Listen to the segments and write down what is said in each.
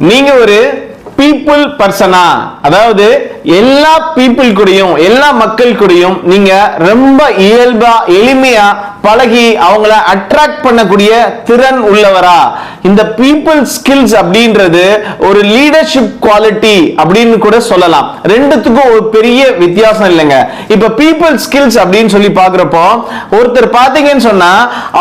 நீங்கள் ஒரு பீப்புள் பர்சனா அதாவது எல்லா பீப்புள் கூடயும் எல்லா மக்கள் கூடயும் நீங்க ரொம்ப இயல்பா எளிமையா பழகி அவங்கள அட்ராக்ட் பண்ணக்கூடிய திறன் உள்ளவரா. இந்த பீப்புள் ஸ்கில்ஸ் அப்படின்றது ஒரு லீடர்ஷிப் குவாலிட்டி அப்படின்னு கூட சொல்லலாம். ரெண்டுத்துக்கும் ஒரு பெரிய வித்தியாசம் இல்லைங்க. இப்ப பீப்புள் ஸ்கில்ஸ் அப்படின்னு சொல்லி பாக்குறப்போ ஒருத்தர் பாத்தீங்கன்னு சொன்னா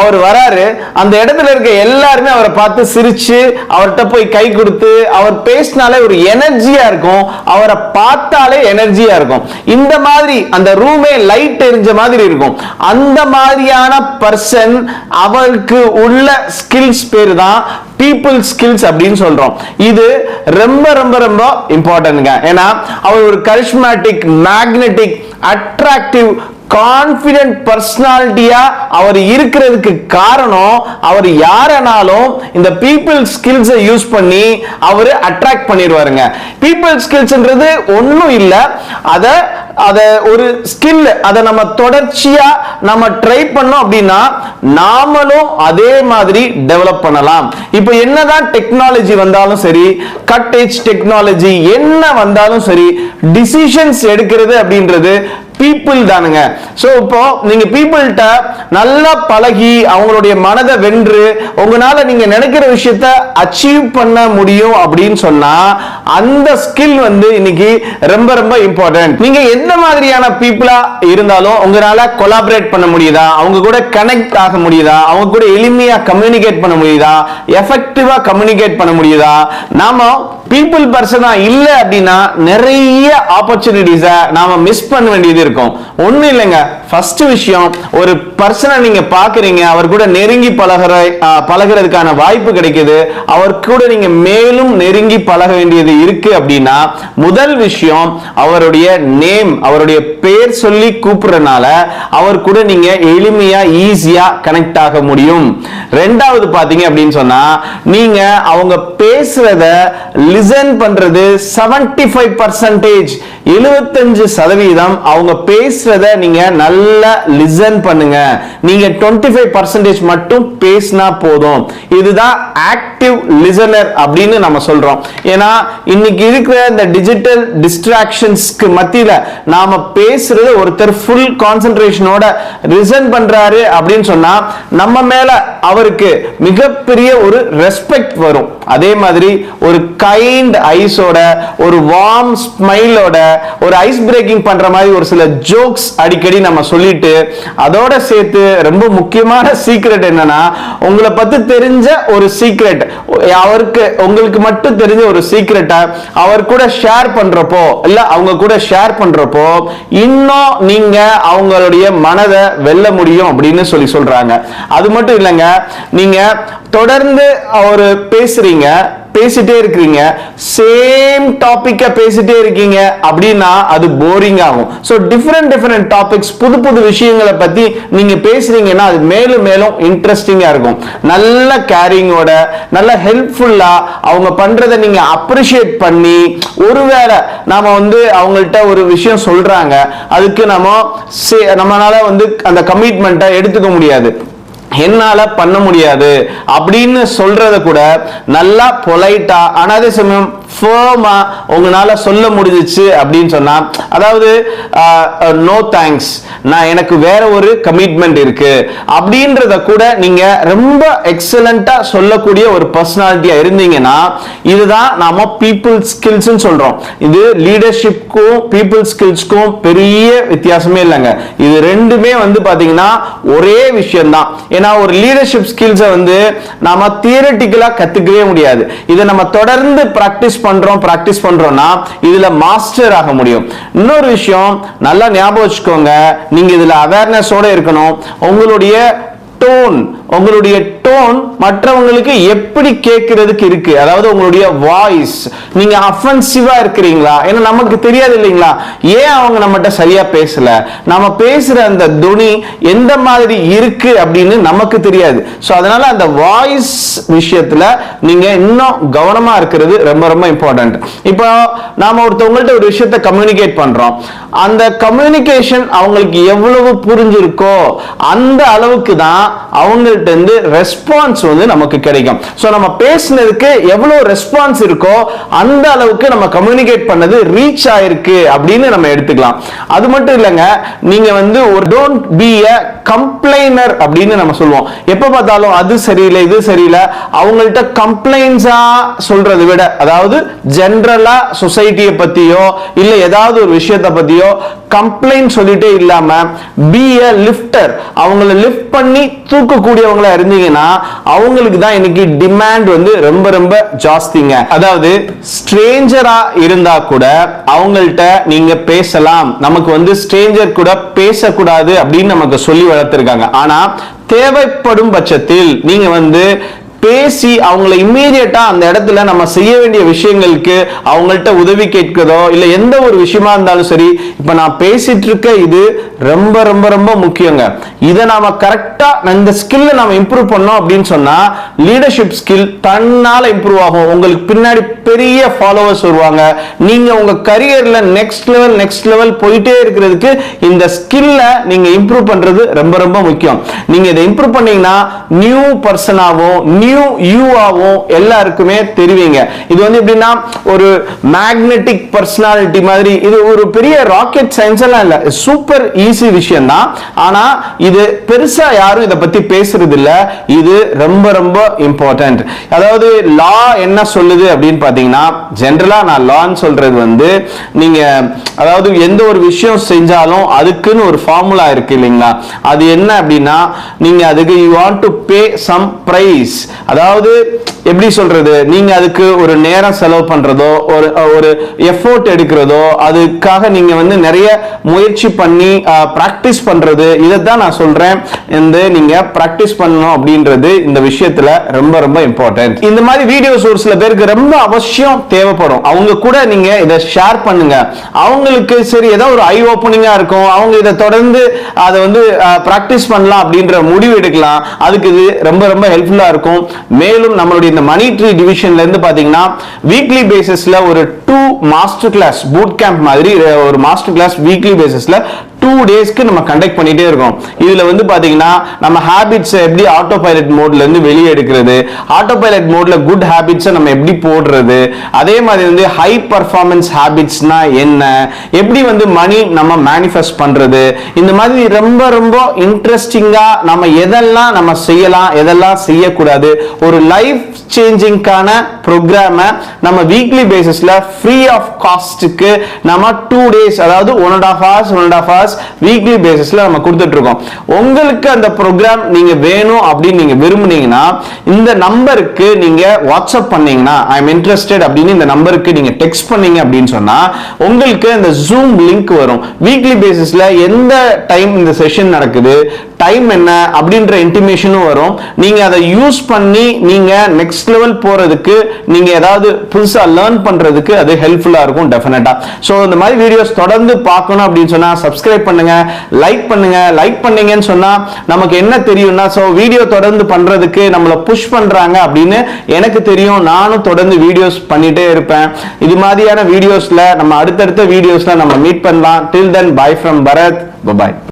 அவர் வராரு அந்த இடத்துல இருக்க எல்லாருமே அவரை பார்த்து சிரிச்சு அவர்கிட்ட போய் கை கொடுத்து அவர் பேசினாலே ஒரு எனர்ஜியா இருக்கும். அவரை பார்த்தாலே எனர்ஜியா இருக்கும். இந்த மாதிரி அந்த ரூமே லைட் எரிஞ்ச மாதிரி இருக்கும். அந்த மாதிரியான பர்சன் அவருக்கு உள்ள ஸ்கில்ஸ் பேர் தான் பீப்புள் ஸ்கில்ஸ் அப்படின்னு சொல்றோம். இது ரொம்ப ரொம்ப ரொம்ப இம்பார்ட்டன்ட்ங்க ஏன்னா அவர் ஒரு கரிஷ்மேட்டிக் மேக்னெட்டிக் அட்ராக்டிவ் கான்ஃபிடென்ட் பர்சனாலிட்டியா அவர் இருக்கிறதுக்கு காரணம் அவர் யாரனாலும் இந்த பீப்புள் ஸ்கில்ஸை யூஸ் பண்ணி அவர் அட்ராக்ட் பண்ணிடுவாருங்க. பீப்புள் ஸ்கில்ஸ்ன்றது ஒன்றும் இல்லை. அதை அதை ஒரு ஸ்கில் அதை நம்ம தொடர்ச்சியா நம்ம ட்ரை பண்ணோம் அப்படின்னா நாமளும் அதே மாதிரி டெவலப் பண்ணலாம். இப்போ என்னதான் டெக்னாலஜி வந்தாலும் சரி கட் டெக்னாலஜி என்ன வந்தாலும் சரி டிசிஷன்ஸ் எடுக்கிறது அப்படின்றது பீப்புள் தானுங்க. ஸோ இப்போ நீங்க பீப்புள்கிட்ட நல்லா பழகி அவங்களுடைய மனதை வென்று உங்களால நீங்க நினைக்கிற விஷயத்த அச்சீவ் பண்ண முடியும் அப்படின்னு சொன்னா அந்த ஸ்கில் வந்து இன்னைக்கு ரொம்ப ரொம்ப இம்பார்ட்டன்ட் நீங்க எந்த மாதிரியான பீப்புளா இருந்தாலும் உங்களால கொலாபரேட் பண்ண முடியுதா? அவங்க கூட கனெக்ட் ஆக முடியுதா? அவங்க கூட எளிமையா கம்யூனிகேட் பண்ண முடியுதா? எஃபெக்டிவா கம்யூனிகேட் பண்ண முடியுதா? நாம பீப்புள் பர்சனா இல்ல அப்படின்னா நிறைய ஆப்பர்ச்சுனிட்டிஸ நாம மிஸ் பண்ண வேண்டியது இருக்கும். ஒண்ணும் இல்லைங்க. ஃபர்ஸ்ட் விஷயம் ஒரு பர்சனை நீங்க பாக்குறீங்க அவர் கூட நெருங்கி பழகுற பழகிறதுக்கான பழகுறதுக்கான வாய்ப்பு கிடைக்குது. அவர் கூட நீங்க மேலும் நெருங்கி பழக வேண்டியது இருக்கு அப்படின்னா முதல் விஷயம் அவருடைய நேம் அவருடைய பேர் சொல்லி கூப்பிடுறதுனால அவர் கூட நீங்க எளிமையா ஈஸியா கனெக்ட் ஆக முடியும். ரெண்டாவது பாத்தீங்க அப்படின்னு சொன்னா நீங்க அவங்க பேசுறத லிசன் பண்றது 75% ஃபைவ் பர்சன்டேஜ் எழுபத்தஞ்சு சதவீதம் அவங்க பேசுறத நீங்க நல்லா லிசன் பண்ணுங்க. நீங்க 25% ஃபைவ் பர்சன்டேஜ் மட்டும் பேசினா போதும். இதுதான் ஆக்டிவ் லிசனர் அப்படின்னு நம்ம சொல்றோம். ஏன்னா இன்னைக்கு இருக்கிற இந்த டிஜிட்டல் டிஸ்ட்ராக்ஷன்ஸ்க்கு மத்தியில நாம பேசுறது ஒருத்தர் ஃபுல் கான்சென்ட்ரேஷனோட லிசன் பண்றாரு அப்படின்னு சொன்னா நம்ம மேல அவருக்கு மிகப்பெரிய ஒரு ரெஸ்பெக்ட் வரும். அதே மாதிரி ஒரு கை கைண்ட் ஐஸோட ஒரு வார்ம் ஸ்மைலோட ஒரு ஐஸ் பிரேக்கிங் பண்ற மாதிரி ஒரு சில ஜோக்ஸ் அடிக்கடி நம்ம சொல்லிட்டு அதோட சேர்த்து ரொம்ப முக்கியமான சீக்ரெட் என்னன்னா உங்களை பத்தி தெரிஞ்ச ஒரு சீக்ரெட் அவருக்கு உங்களுக்கு மட்டும் தெரிஞ்ச ஒரு சீக்ரெட்டை அவர் கூட ஷேர் பண்றப்போ இல்ல அவங்க கூட ஷேர் பண்றப்போ இன்னும் நீங்க அவங்களுடைய மனதை வெல்ல முடியும் அப்படின்னு சொல்லி சொல்றாங்க. அது மட்டும் இல்லைங்க நீங்க தொடர்ந்து அவர் பேசுறீங்க பேசிட்டே இருக்கிறீங்க சேம் டாப்பிக்கை பேசிட்டே இருக்கீங்க அப்படின்னா அது போரிங் ஆகும். ஸோ டிஃப்ரெண்ட் டிஃப்ரெண்ட் டாபிக்ஸ் புது புது விஷயங்களை பற்றி நீங்கள் பேசுறீங்கன்னா அது மேலும் மேலும் இன்ட்ரெஸ்டிங்காக இருக்கும். நல்ல கேரிங்கோட நல்ல ஹெல்ப்ஃபுல்லாக அவங்க பண்ணுறதை நீங்கள் அப்ரிஷியேட் பண்ணி ஒருவேளை நாம் வந்து அவங்கள்ட்ட ஒரு விஷயம் சொல்கிறாங்க அதுக்கு நம்ம சே- நம்மளால வந்து அந்த கமிட்மெண்ட்டை எடுத்துக்க முடியாது. என்னால பண்ண முடியாது அப்படின்னு சொல்றத கூட நல்லா பொலைட்டா ஆனா அதே சமயம் ஃபேர்மா உங்களால சொல்ல முடிஞ்சிச்சு அப்படின்னு சொன்னா அதாவது நோ தேங்க்ஸ் நான் எனக்கு வேற ஒரு கமிட்மெண்ட் இருக்கு அப்படின்றத கூட நீங்க ரொம்ப எக்ஸலண்டா சொல்லக்கூடிய ஒரு பர்சனாலிட்டியா இருந்தீங்கன்னா இதுதான் நாம பீப்புள் ஸ்கில்ஸ் சொல்றோம். இது லீடர்ஷிப்க்கும் பீப்புள் ஸ்கில்ஸ்க்கும் பெரிய வித்தியாசமே இல்லைங்க. இது ரெண்டுமே வந்து பாத்தீங்கன்னா ஒரே விஷயம் தான் ஏன்னா ஒரு லீடர்ஷிப் ஸ்கில்ஸை வந்து நாம தியரட்டிக்கலா கத்துக்கவே முடியாது. இதை நம்ம தொடர்ந்து ப்ராக்டிஸ் பண்றோம் ப்ராக்டிஸ் பண்றோம்னா இதுல மாஸ்டர் ஆக முடியும். இன்னொரு விஷயம் நல்லா ஞாபகம் வச்சுக்கோங்க. நீங்க இதுல அவேர்னஸோட இருக்கணும். உங்களுடைய டோன் உங்களுடைய டோன் மற்றவங்களுக்கு எப்படி கேட்கறதுக்கு இருக்கு? அதாவது உங்களுடைய வாய்ஸ் நீங்க அஃபென்சிவா இருக்கிறீங்களா? ஏன்னா நமக்கு தெரியாது இல்லைங்களா? ஏன் அவங்க நம்மகிட்ட சரியா பேசல? நம்ம பேசுற அந்த துணி எந்த மாதிரி இருக்கு அப்படின்னு நமக்கு தெரியாது. ஸோ அதனால அந்த வாய்ஸ் விஷயத்துல நீங்க இன்னும் கவனமா இருக்கிறது ரொம்ப ரொம்ப இம்பார்ட்டன்ட் இப்போ நாம ஒருத்தவங்கள்ட்ட ஒரு விஷயத்த கம்யூனிகேட் பண்றோம். அந்த கம்யூனிகேஷன் அவங்களுக்கு எவ்வளவு புரிஞ்சிருக்கோ அந்த அளவுக்கு தான் அவங்க இருந்து ரெஸ்பான்ஸ் வந்து நமக்கு கிடைக்கும். ஸோ நம்ம பேசுனதுக்கு எவ்வளவு ரெஸ்பான்ஸ் இருக்கோ அந்த அளவுக்கு நம்ம கம்யூனிகேட் பண்ணது ரீச் ஆயிருக்கு அப்படின்னு நம்ம எடுத்துக்கலாம். அது மட்டும் இல்லைங்க நீங்க வந்து ஒரு டோன்ட் பி அ கம்ப்ளைனர் அப்படின்னு நம்ம சொல்லுவோம். எப்போ பார்த்தாலும் அது சரியில்லை இது சரியில்லை. அவங்கள்ட்ட கம்ப்ளைண்ட்ஸா சொல்றதை விட அதாவது ஜென்ரலா சொசைட்டியை பத்தியோ இல்ல ஏதாவது ஒரு விஷயத்தை பத்தியோ கம்ப்ளைண்ட் சொல்லிட்டே இல்லாம பி அ லிஃப்டர் அவங்கள லிஃப்ட் பண்ணி தூக்கக்கூடிய தூக்கக்கூடியவங்களா இருந்தீங்கன்னா அவங்களுக்கு தான் இன்னைக்கு டிமாண்ட் வந்து ரொம்ப ரொம்ப ஜாஸ்திங்க. அதாவது ஸ்ட்ரேஞ்சரா இருந்தா கூட அவங்கள்ட்ட நீங்க பேசலாம். நமக்கு வந்து ஸ்ட்ரேஞ்சர் கூட பேசக்கூடாது அப்படின்னு நமக்கு சொல்லி வளர்த்திருக்காங்க. ஆனா தேவைப்படும் பட்சத்தில் நீங்க வந்து பேசி அவங்கள இம்மீடியட்டா அந்த இடத்துல நம்ம செய்ய வேண்டிய விஷயங்களுக்கு அவங்கள்ட்ட உதவி கேட்கிறதோ இல்ல எந்த ஒரு விஷயமா இருந்தாலும் சரி இப்ப நான் பேசிட்டு இருக்க இது ரொம்ப ரொம்ப ரொம்ப முக்கியங்க. இதை நாம கரெக்டா இந்த ஸ்கில்ல நாம இம்ப்ரூவ் பண்ணோம் அப்படின்னு சொன்னா லீடர்ஷிப் ஸ்கில் தன்னால இம்ப்ரூவ் ஆகும். உங்களுக்கு பின்னாடி பெரிய ஃபாலோவர்ஸ் வருவாங்க. நீங்க உங்க கரியர்ல நெக்ஸ்ட் லெவல் நெக்ஸ்ட் லெவல் போயிட்டே இருக்கிறதுக்கு இந்த ஸ்கில்ல நீங்க இம்ப்ரூவ் பண்றது ரொம்ப ரொம்ப முக்கியம். நீங்க இதை இம்ப்ரூவ் பண்ணீங்கன்னா நியூ பர்சனாகவும் நியூ யூவாவும் எல்லாருக்குமே தெரிவிங்க. இது வந்து எப்படின்னா ஒரு மேக்னெட்டிக் பர்சனாலிட்டி மாதிரி இது ஒரு பெரிய ராக்கெட் சயின்ஸ் எல்லாம் இல்ல. சூப்பர் ஈஸி விஷயம் தான் ஆனா இது பெருசா யாரும் இதை பத்தி பேசுறது இல்ல இது ரொம்ப ரொம்ப இம்பார்ட்டன்ட் அதாவது லா என்ன சொல்லுது அப்படின்னு பாத்தீங்கன்னா ஜென்ரலா நான் லான்னு சொல்றது வந்து நீங்க அதாவது எந்த ஒரு விஷயம் செஞ்சாலும் அதுக்குன்னு ஒரு ஃபார்முலா இருக்கு இல்லைங்களா? அது என்ன அப்படின்னா நீங்க அதுக்கு you want to pay some price அதாவது எப்படி சொல்றது? நீங்க அதுக்கு ஒரு நேரம் செலவு பண்றதோ ஒரு ஒரு எஃபோர்ட் எடுக்கிறதோ அதுக்காக நீங்க வந்து நிறைய முயற்சி பண்ணி ப்ராக்டிஸ் பண்றது இதை தான் நான் சொல்றேன். இந்த நீங்க ப்ராக்டிஸ் பண்ணணும் அப்படின்றது இந்த விஷயத்துல ரொம்ப ரொம்ப இம்பார்ட்டன்ட் இந்த மாதிரி வீடியோஸ் ஒரு சில பேருக்கு ரொம்ப அவசியம் தேவைப்படும். அவங்க கூட நீங்க இதை ஷேர் பண்ணுங்க. அவங்களுக்கு சரி ஏதோ ஒரு ஐ ஓப்பனிங்கா இருக்கும். அவங்க இதை தொடர்ந்து அதை வந்து ப்ராக்டிஸ் பண்ணலாம் அப்படின்ற முடிவு எடுக்கலாம். அதுக்கு இது ரொம்ப ரொம்ப ஹெல்ப்ஃபுல்லா இருக்கும். மேலும் நம்மளுடைய இந்த மணி ட்ரீ டிவிஷன்ல இருந்து பாத்தீங்கன்னா வீக்லி பேசிஸ்ல ஒரு two master class boot camp மாதிரி ஒரு மாஸ்டர் கிளாஸ் வீக்லி பேசிஸ்ல டூ டேஸ்க்கு நம்ம கண்டக்ட் பண்ணிட்டே இருக்கோம். இதுல வந்து பாத்தீங்கன்னா நம்ம ஹேபிட்ஸை எப்படி ஆட்டோ பைலட் மோட்ல இருந்து வெளியே எடுக்கிறது ஆட்டோ பைலட் மோட்ல குட் ஹேபிட்ஸை நம்ம எப்படி போடுறது அதே மாதிரி வந்து ஹை பர்ஃபார்மன்ஸ் ஹேபிட்ஸ்னா என்ன எப்படி வந்து மணி நம்ம மேனிஃபெஸ்ட் பண்றது இந்த மாதிரி ரொம்ப ரொம்ப இன்ட்ரெஸ்டிங்கா நம்ம எதெல்லாம் நம்ம செய்யலாம் எதெல்லாம் செய்யக்கூடாது ஒரு லைஃப் சேஞ்சிங்கான ப்ரோக்ராமை நம்ம வீக்லி பேசிஸில் ஃப்ரீ ஆஃப் காஸ்ட்டுக்கு நம்ம டூ டேஸ் அதாவது one and half hours one and half hours weekly பேசிஸ்ல நம்ம கொடுத்துட்டு இருக்கோம் உங்களுக்கு அந்த ப்ரோக்ராம் நீங்க வேணும் அப்படின்னு நீங்க விரும்புனீங்கன்னா இந்த நம்பருக்கு நீங்க வாட்ஸ்அப் பண்ணீங்கன்னா ஐ எம் இன்ட்ரெஸ்டட் அப்படின்னு இந்த நம்பருக்கு நீங்க டெக்ஸ்ட் பண்ணீங்க அப்படின்னு சொன்னா உங்களுக்கு இந்த ஜூம் லிங்க் வரும். வீக்லி பேசிஸ்ல எந்த டைம் இந்த செஷன் நடக்குது டைம் என்ன அப்படின்ற இன்டிமேஷனும் வரும். நீங்க அதை யூஸ் பண்ணி நீங்க நெக்ஸ்ட் லெவல் போறதுக்கு நீங்க ஏதாவது புதுசா லேர்ன் பண்றதுக்கு அது ஹெல்ப்ஃபுல்லா இருக்கும் டெஃபினட்டா ஸோ இந்த மாதிரி வீடியோஸ் தொடர்ந்து பார்க்கணும் அப்படின்னு சொன்னா சப்ஸ்கிரைப் பண்ணுங்க லைக் பண்ணுங்க லைக் பண்ணீங்கன்னு சொன்னா நமக்கு என்ன தெரியும்னா ஸோ வீடியோ தொடர்ந்து பண்றதுக்கு நம்மளை புஷ் பண்றாங்க அப்படின்னு எனக்கு தெரியும். நானும் தொடர்ந்து வீடியோஸ் பண்ணிட்டே இருப்பேன். இது மாதிரியான வீடியோஸ்ல நம்ம அடுத்தடுத்த வீடியோஸ்ல நம்ம மீட் பண்ணலாம். Till then bye from Bharat bye